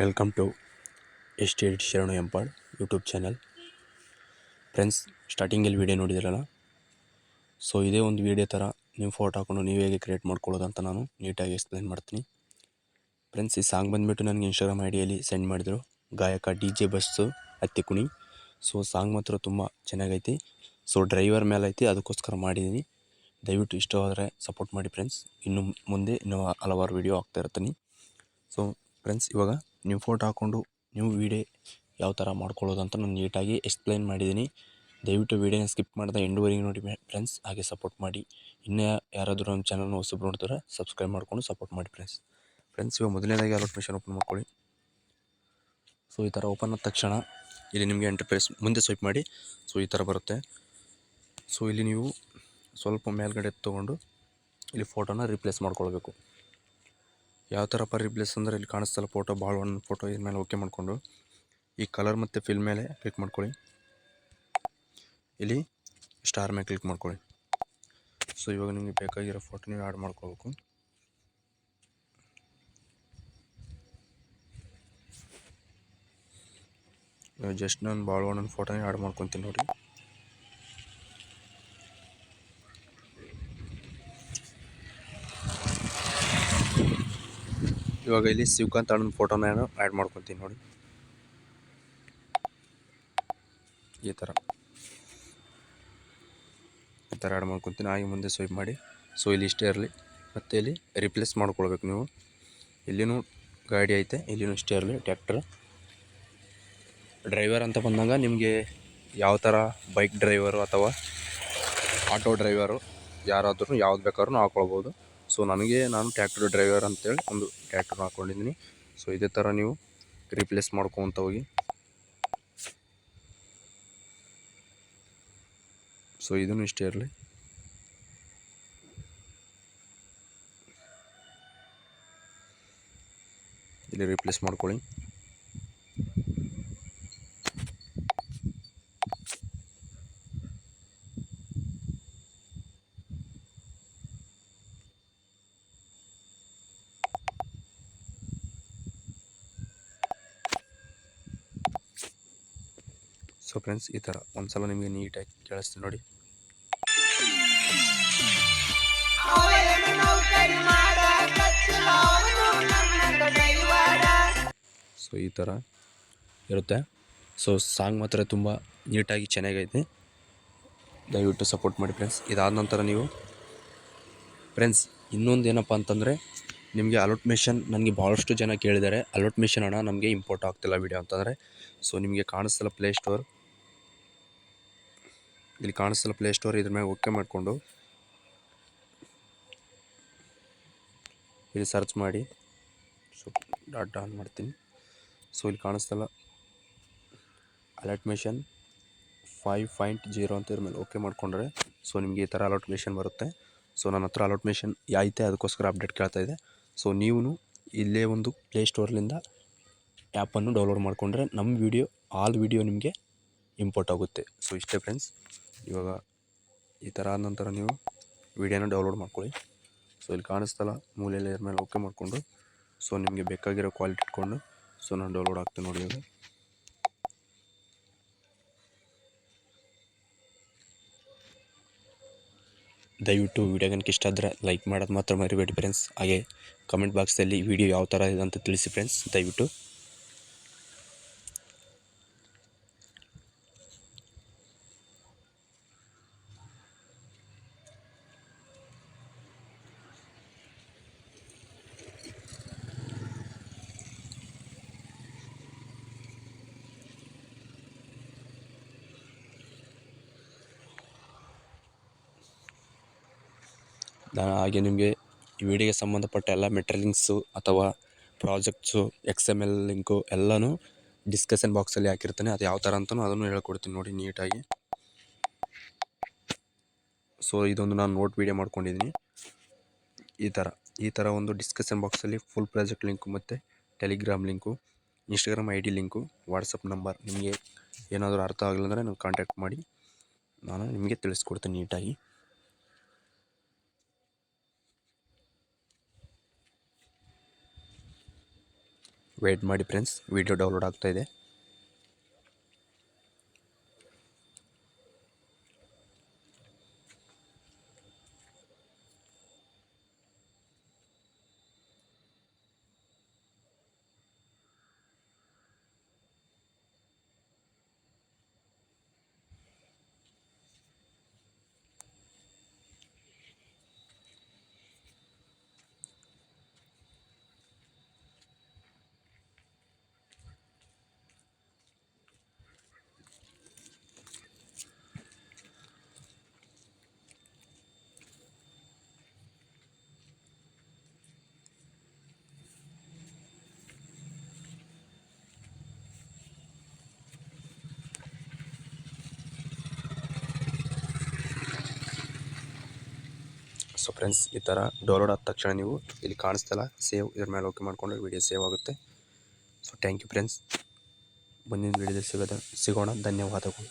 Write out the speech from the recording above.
Welcome to estate ಶರಣು ಎಂಪಾಳ್ YouTube channel friends ಸ್ಟಾರ್ಟಿಂಗಲ್ಲಿ ವೀಡಿಯೋ ನೋಡಿದಿರಲ್ಲ? ಸೊ ಇದೇ ಒಂದು ವೀಡಿಯೋ ಥರ ನೀವು ಫೋಟೋ ಹಾಕೊಂಡು ನೀವು ಹೇಗೆ ಕ್ರಿಯೇಟ್ ಮಾಡ್ಕೊಳ್ಳೋದಂತ ನಾನು ನೀಟಾಗಿ ಎಕ್ಸ್ಪ್ಲೇನ್ ಮಾಡ್ತೀನಿ. ಫ್ರೆಂಡ್ಸ್ ಈ ಸಾಂಗ್ ಬಂದುಬಿಟ್ಟು ನನಗೆ ಇನ್ಸ್ಟಾಗ್ರಾಮ್ ಐಡಿಯಲ್ಲಿ ಡಿಯಲ್ಲಿ ಸೆಂಡ್ ಮಾಡಿದರು. ಗಾಯಕ ಡಿ ಜೆ ಬಸ್ಸು ಹತ್ತಿ ಕುಣಿ ಸೊ ಸಾಂಗ್ ಮಾತ್ರ ತುಂಬ ಚೆನ್ನಾಗೈತಿ. ಸೊ ಡ್ರೈವರ್ ಮೇಲೆ ಐತಿ, ಅದಕ್ಕೋಸ್ಕರ ಮಾಡಿದ್ದೀನಿ ದಯವಿಟ್ಟು ಇಷ್ಟವಾದರೆ ಸಪೋರ್ಟ್ ಮಾಡಿ ಫ್ರೆಂಡ್ಸ್ ಇನ್ನು ಮುಂದೆ ಇನ್ನೂ ಹಲವಾರು ವೀಡಿಯೋ ಹಾಕ್ತಾ ಇರ್ತೀನಿ. ಸೊ ಫ್ರೆಂಡ್ಸ್ ಇವಾಗ ನೀವು ಫೋಟೋ ಹಾಕ್ಕೊಂಡು ನೀವು ವೀಡಿಯೋ ಯಾವ ಥರ ಮಾಡ್ಕೊಳ್ಳೋದು ಅಂತ ನಾನು ನೀಟಾಗಿ ಎಕ್ಸ್ಪ್ಲೈನ್ ಮಾಡಿದ್ದೀನಿ. ದಯವಿಟ್ಟು ವೀಡಿಯೋನ ಸ್ಕಿಪ್ ಮಾಡಿದ ಎಂಡುವರೆಗೆ ನೋಡಿ ಫ್ರೆಂಡ್ಸ್ ಹಾಗೆ ಸಪೋರ್ಟ್ ಮಾಡಿ. ಇನ್ನೂ ಯಾರಾದರೂ ನಮ್ಮ ಚಾನಲ್ನ ಹೊಸಬ್ರು ನೋಡ್ತಾರೆ ಸಬ್ಸ್ಕ್ರೈಬ್ ಮಾಡಿಕೊಂಡು ಸಪೋರ್ಟ್ ಮಾಡಿ ಫ್ರೆಂಡ್ಸ್ ಫ್ರೆಂಡ್ಸ್ ಇವಾಗ ಮೊದಲನೇದಾಗಿ ಅಲೋಟ್ ಓಪನ್ ಮಾಡ್ಕೊಳ್ಳಿ. ಸೊ ಈ ಥರ ಓಪನ್ ಆದ ತಕ್ಷಣ ಇಲ್ಲಿ ನಿಮಗೆ ಎಂಟರ್ಪ್ರೈಸ್ ಮುಂದೆ ಸ್ವೈಪ್ ಮಾಡಿ. ಸೊ ಈ ಥರ ಬರುತ್ತೆ. ಸೊ ಇಲ್ಲಿ ನೀವು ಸ್ವಲ್ಪ ಮೇಲ್ಗಡೆ ತೊಗೊಂಡು ಇಲ್ಲಿ ಫೋಟೋನ ರಿಪ್ಲೇಸ್ ಮಾಡ್ಕೊಳ್ಬೇಕು. ಯಾವ ಥರಪ್ಪ ರಿಪ್ಲೇಸ್ ಅಂದರೆ ಇಲ್ಲಿ ಕಾಣಿಸ್ತಲ್ಲ ಫೋಟೋ, ಭಾಳ ಒಂದು ಫೋಟೋ ಇದ್ರ ಮೇಲೆ ಓಕೆ ಮಾಡಿಕೊಂಡು. ಈ ಕಲರ್ ಮತ್ತು ಫಿಲ್ ಮೇಲೆ ಕ್ಲಿಕ್ ಮಾಡ್ಕೊಳ್ಳಿ. ಇಲ್ಲಿ ಸ್ಟಾರ್ ಮೇಲೆ ಕ್ಲಿಕ್ ಮಾಡ್ಕೊಳ್ಳಿ. ಸೊ ಇವಾಗ ನಿಮಗೆ ಬೇಕಾಗಿರೋ ಫೋಟೋ ನೀವು ಆ್ಯಡ್ ಮಾಡ್ಕೋಬೇಕು ಜಸ್ಟ್ ನಾನು ಭಾಳ ಒಂದೊಂದು ಫೋಟೋನೇ ಆ್ಯಡ್ ಮಾಡ್ಕೊತೀನಿ ನೋಡಿ. ಇವಾಗ ಇಲ್ಲಿ ಶಿವಕಾಂತ್ ಅಣ್ಣನ ಫೋಟೋನ ನಾನು ಆ್ಯಡ್ ಮಾಡ್ಕೊತೀನಿ ನೋಡಿ. ಈ ಥರ ಈ ಥರ ಆ್ಯಡ್ ಮಾಡ್ಕೊತೀನಿ. ಹಾಗೆ ಮುಂದೆ ಸ್ವೈಪ್ ಮಾಡಿ. ಸೊ ಇಲ್ಲಿ ಇಷ್ಟೇ ಇರಲಿ. ಮತ್ತು ಇಲ್ಲಿ ರಿಪ್ಲೇಸ್ ಮಾಡ್ಕೊಳ್ಬೇಕು ನೀವು. ಇಲ್ಲಿನೂ ಗಾಡಿ ಐತೆ, ಇಲ್ಲಿನೂ ಇಷ್ಟೇ ಇರಲಿ. ಟ್ಯಾಕ್ಟ್ರ್ ಡ್ರೈವರ್ ಅಂತ ಬಂದಾಗ ನಿಮಗೆ ಯಾವ ಥರ ಬೈಕ್ ಡ್ರೈವರು ಅಥವಾ ಆಟೋ ಡ್ರೈವರು ಯಾರಾದರೂ ಯಾವ್ದು ಬೇಕಾದ್ರೂ ಹಾಕ್ಕೊಳ್ಬೋದು ಸೊ ನನಗೆ ನಾನು ಟ್ಯಾಕ್ಟರ್ ಡ್ರೈವರ್ ಅಂತೇಳಿ ಒಂದು ಟ್ಯಾಕ್ಟರ್ ಹಾಕ್ಕೊಂಡಿದ್ದೀನಿ ಸೊ ಇದೇ ಥರ ನೀವು ರೀಪ್ಲೇಸ್ ಮಾಡ್ಕೊತ ಹೋಗಿ. ಸೊ ಇದನ್ನು ಇಷ್ಟೇ ಇರಲಿ. ಇಲ್ಲಿ ರೀಪ್ಲೇಸ್ ಮಾಡ್ಕೊಳ್ಳಿ. ಸೊ ಫ್ರೆಂಡ್ಸ್ ಈ ಥರ ಒಂದು ಸಲ ನಿಮಗೆ ನೀಟಾಗಿ ಕೇಳಿಸ್ತೀನಿ ನೋಡಿ. ಸೊ ಈ ಥರ ಇರುತ್ತೆ. ಸೊ ಸಾಂಗ್ ಮಾತ್ರ ತುಂಬ ನೀಟಾಗಿ ಚೆನ್ನಾಗೈತೆ. ದಯವಿಟ್ಟು ಸಪೋರ್ಟ್ ಮಾಡಿ ಫ್ರೆಂಡ್ಸ್ ಇದಾದ ನಂತರ ನೀವು ಫ್ರೆಂಡ್ಸ್ ಇನ್ನೊಂದು ಏನಪ್ಪ ಅಂತಂದರೆ ನಿಮಗೆ ಅಲೋಟ್ ಮಿಷನ್ ನನಗೆ ಭಾಳಷ್ಟು ಜನ ಕೇಳಿದ್ದಾರೆ. ಅಲೋಟ್ ಮಿಷನ್ ಹಣ ನಮಗೆ ಇಂಪೋರ್ಟ್ ಆಗ್ತಿಲ್ಲ ವಿಡಿಯೋ ಅಂತಂದರೆ. ಸೊ ನಿಮಗೆ ಕಾಣಿಸ್ತಿಲ್ಲ ಪ್ಲೇ ಸ್ಟೋರ್ ಇಲ್ಲಿ ಕಾಣಿಸ್ತಲ್ಲ ಪ್ಲೇ ಸ್ಟೋರ್ ಇದ್ರ ಮೇಲೆ ಓಕೆ ಮಾಡಿಕೊಂಡು ಇಲ್ಲಿ ಸರ್ಚ್ ಮಾಡಿ. ಸೊ, ಡಾಟ್ ಆನ್ ಮಾಡ್ತೀನಿ. ಸೊ, ಇಲ್ಲಿ ಕಾಣಿಸ್ತಲ್ಲ alert mission five point zero ಅಂತ ಇದ್ರ ಮೇಲೆ ಓಕೆ ಮಾಡಿಕೊಂಡ್ರೆ, ಸೊ, ನಿಮಗೆ ಈ ಥರ ಅಲರ್ಟ್ ಮಿಷನ್ ಬರುತ್ತೆ. ಸೊ, ನನ್ನ ಹತ್ರ ಅಲರ್ಟ್ ಮಿಷನ್ ಐತೆ, ಅದಕ್ಕೋಸ್ಕರ ಅಪ್ಡೇಟ್ ಕೇಳ್ತಾ ಇದೆ. ಸೊ ನೀವು ಇಲ್ಲೇ ಒಂದು ಪ್ಲೇಸ್ಟೋರ್ಲಿಂದ ಆ್ಯಪನ್ನು ಡೌನ್ಲೋಡ್ ಮಾಡಿಕೊಂಡ್ರೆ ನಮ್ಮ ವಿಡಿಯೋ ಆಲ್ ವಿಡಿಯೋ ನಿಮಗೆ ಇಂಪೋರ್ಟ್ ಆಗುತ್ತೆ. ಸೊ ಇಷ್ಟೇ ಫ್ರೆಂಡ್ಸ್ ಇವಾಗ ಈ ಥರ ಆದ ನಂತರ ನೀವು ವಿಡಿಯೋನ ಡೌನ್ಲೋಡ್ ಮಾಡ್ಕೊಳ್ಳಿ. ಸೊ ಇಲ್ಲಿ ಕಾಣಿಸ್ತಲ್ಲ ಮೂಲೆಯಲ್ಲಿ ಇದ್ರ ಮೇಲೆ ಓಕೆ ಮಾಡಿಕೊಂಡು ಸೊ ನಿಮಗೆ ಬೇಕಾಗಿರೋ ಕ್ವಾಲಿಟಿ ಇಟ್ಕೊಂಡು ಸೊ ನಾನು ಡೌನ್ಲೋಡ್ ಆಗ್ತೀನಿ ನೋಡಿ ಇವಾಗ. ದಯವಿಟ್ಟು ವಿಡಿಯೋ ಕనుక ಇಷ್ಟ ಆದರೆ ಲೈಕ್ ಮಾಡೋದು ಮಾತ್ರ ಮರಿಬೇಡಿ ಫ್ರೆಂಡ್ಸ್ ಹಾಗೆ ಕಮೆಂಟ್ ಬಾಕ್ಸಲ್ಲಿ ವಿಡಿಯೋ ಯಾವ ಥರ ಇದೆ ಅಂತ ತಿಳಿಸಿ ಫ್ರೆಂಡ್ಸ್ ದಯವಿಟ್ಟು ನಾನು ಹಾಗೆ ನಿಮಗೆ ಈ ವಿಡಿಯೋಗೆ ಸಂಬಂಧಪಟ್ಟ ಎಲ್ಲ ಮೆಟ್ರಿಲಿಂಕ್ಸು ಅಥವಾ projects X M L link ಎಲ್ಲನೂ ಡಿಸ್ಕಷನ್ ಬಾಕ್ಸಲ್ಲಿ ಹಾಕಿರ್ತಾನೆ. ಅದು ಯಾವ ಥರ ಅಂತಲೂ ಅದನ್ನು ಹೇಳ್ಕೊಡ್ತೀನಿ ನೋಡಿ ನೀಟಾಗಿ ಸೊ ಇದೊಂದು ನಾನು ನೋಟ್ ವೀಡಿಯೋ ಮಾಡ್ಕೊಂಡಿದ್ದೀನಿ. ಈ ಥರ ಈ ಥರ ಒಂದು ಡಿಸ್ಕಷನ್ ಬಾಕ್ಸಲ್ಲಿ ಫುಲ್ ಪ್ರಾಜೆಕ್ಟ್ ಲಿಂಕು ಮತ್ತು Telegram link Instagram I D link WhatsApp number ನಿಮಗೆ ಏನಾದರೂ ಅರ್ಥ ಆಗಲಿಲ್ಲ ಅಂದರೆ ನನಗೆ ಕಾಂಟ್ಯಾಕ್ಟ್ ಮಾಡಿ. ನಾನು ನಿಮಗೆ ತಿಳಿಸ್ಕೊಡ್ತೀನಿ ನೀಟಾಗಿ ವೆಯ್ಟ್ ಮಾಡಿ ಫ್ರೆಂಡ್ಸ್ ವಿಡಿಯೋ ಡೌನ್ಲೋಡ್ ಆಗ್ತಾ ಸೊ ಫ್ರೆಂಡ್ಸ್ ಈ ಥರ ಡೌನ್ಲೋಡ್ ಆದ ತಕ್ಷಣ ನೀವು ಇಲ್ಲಿ ಕಾಣಿಸ್ತಲ್ಲ ಸೇವ್ ಇದ್ರ ಮೇಲೆ ಓಕೆ ಮಾಡಿಕೊಂಡ್ರೆ ವಿಡಿಯೋ ಸೇವ್ ಆಗುತ್ತೆ. ಸೊ ಥ್ಯಾಂಕ್ ಯು ಫ್ರೆಂಡ್ಸ್ ಮುಂದಿನ ವಿಡಿಯೋದಲ್ಲಿ ಸಿಗೋದ ಸಿಗೋಣ. ಧನ್ಯವಾದಗಳು.